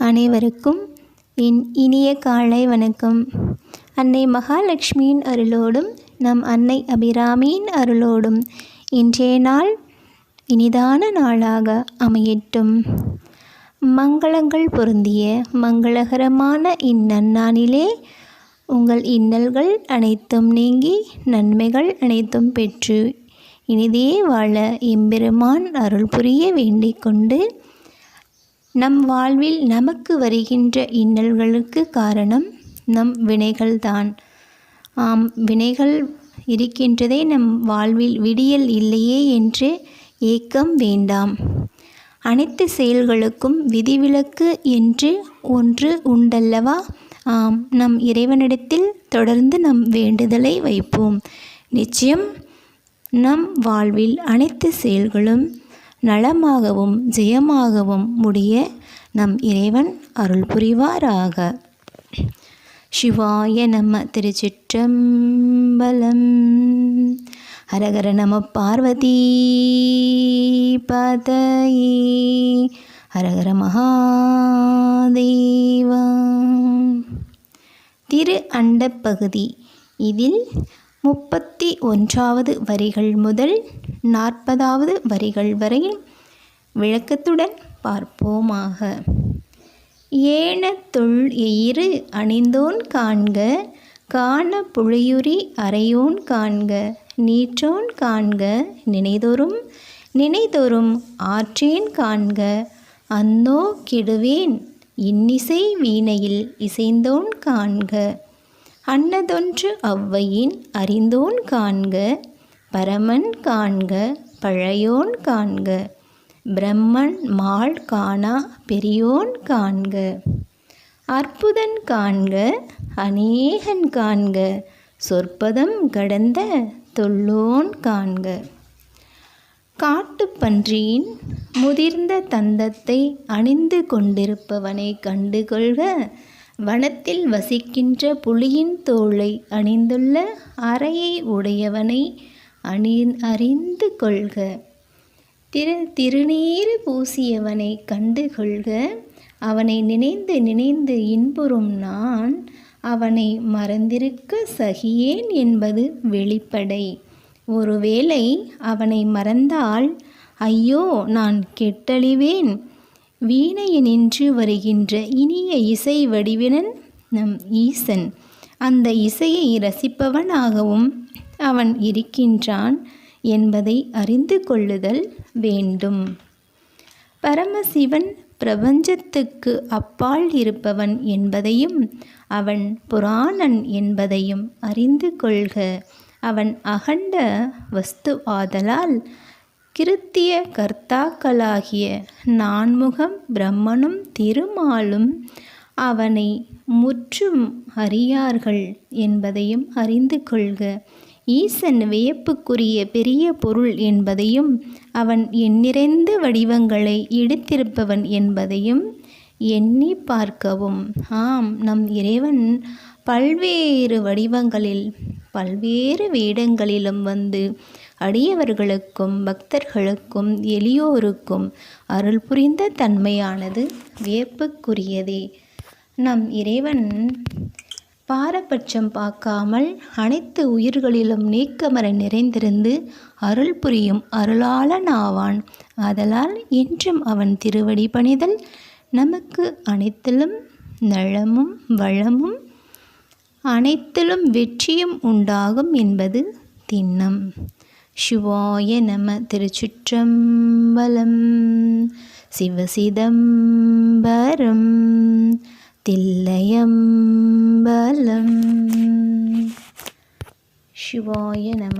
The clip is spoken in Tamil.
அனைவருக்கும் என் இனிய காலை வணக்கம். அன்னை மகாலட்சுமியின் அருளோடும் நம் அன்னை அபிராமியின் அருளோடும் இன்றைய நாள் இனிதான நாளாக அமையட்டும். மங்களங்கள் பொருந்திய மங்களகரமான இந்நன்னானிலே உங்கள் இன்னல்கள் அனைத்தும் நீங்கி நன்மைகள் அனைத்தும் பெற்று இனிதே வாழ எம்பெருமான் அருள் புரிய வேண்டிக் கொண்டு நம் வாழ்வில் நமக்கு வருகின்ற இன்னல்களுக்கு காரணம் நம் வினைகள்தான். ஆம் வினைகள் இருக்கின்றதே நம் வாழ்வில் விடியல் இல்லையே என்று ஏக்கம் வேண்டாம். அனைத்து செயல்களுக்கும் விதிவிலக்கு என்று ஒன்று உண்டல்லவா? ஆம் நம் இறைவனிடத்தில் தொடர்ந்து நம் வேண்டுதலை வைப்போம். நிச்சயம் நம் வாழ்வில் அனைத்து செயல்களும் நலமாகவும் ஜெயமாகவும் முடிய நம் இறைவன் அருள் புரிவாராக. சிவாய நம திருச்சிற்றம்பலம். ஹரஹர நம பார்வதி பதயி. ஹரஹர மகாதேவா. திரு அண்டப்பகுதி. இதில் முப்பத்தி ஒன்றாவது வரிகள் முதல் நாற்பதாவது வரிகள் வரையில் விளக்கத்துடன் பார்ப்போமாக. ஏன தொல் எயிறு அணிந்தோன் காண்க காண புழையுரி அறையோன் காண்க நீற்றோன் காண்க நினைதொரும் நினைதொரும் ஆற்றேன் காண்க அந்தோ கெடுவேன் இன்னிசை வீணையில் இசைந்தோன் காண்க அன்னதொன்று அவ்வையின் அறிந்தோன் காண்க பரமன் காண்க பழையோன் காண்க. பிரம்மன் மாள் காணா பெரியோன் காண்க. அற்புதன் காண்க அநேகன் காண்க. சொற்பதம் கடந்த தொல்லோன் காண்க. காட்டுப்பன்றியின் முதிர்ந்த தந்தத்தை அணிந்து கொண்டிருப்பவனை கண்டுகொள்க. வனத்தில் வசிக்கின்ற புலியின் தோளை அணிந்துள்ள அறையை உடையவனை அணி அறிந்து கொள்க. திரு திருநீறு பூசியவனை கண்டு கொள்க அவனை நினைந்து நினைந்து இன்புறும் நான். அவனை மறந்திருக்க சகியேன் என்பது வெளிப்படை. ஒருவேளை அவனை மறந்தால் ஐயோ நான் கெட்டழிவேன். வீணையனின்று வருகின்ற இனிய இசை வடிவினன் நம் ஈசன். அந்த இசையை ரசிப்பவனாகவும் அவன் இருக்கின்றான் என்பதை அறிந்து கொள்ளுதல் வேண்டும். பரமசிவன் பிரபஞ்சத்துக்கு அப்பால் இருப்பவன் என்பதையும் அவன் புராணன் என்பதையும் அறிந்து கொள்க. அவன் அகண்ட வஸ்துவாதலால் கிருத்திய கர்த்தாக்களாகிய நான்முகம் பிரம்மனும் திருமாலும் அவனை முற்றும் அறியார்கள் என்பதையும் அறிந்து கொள்க. ஈசன் வியப்புக்குரிய பெரிய பொருள் என்பதையும் அவன் எண்ணிறைந்த வடிவங்களை எடுத்திருப்பவன் என்பதையும் எண்ணி பார்க்கவும். ஆம் நம் இறைவன் பல்வேறு வடிவங்களில் பல்வேறு வேடங்களிலும் வந்து அடியவர்களுக்கும் பக்தர்களுக்கும் எளியோருக்கும் அருள் புரிந்த தன்மையானது வியப்புக்குரியதே. நம் இறைவன் பாரபட்சம் பார்க்காமல் அனைத்து உயிர்களிலும் நீக்கமர நிறைந்திருந்து அருள் புரியும் அருளாளன் ஆவான் ஆதலால் என்றும் அவன் திருவடி பணிதல். நமக்கு அனைத்திலும் நலமும் வளமும் அனைத்திலும் வெற்றியும் உண்டாகும் என்பது திண்ணம். சிவாய நம திருச்சுற்றம்பலம். சிவசிதம்பரம் தில்லயம் சிவாய நம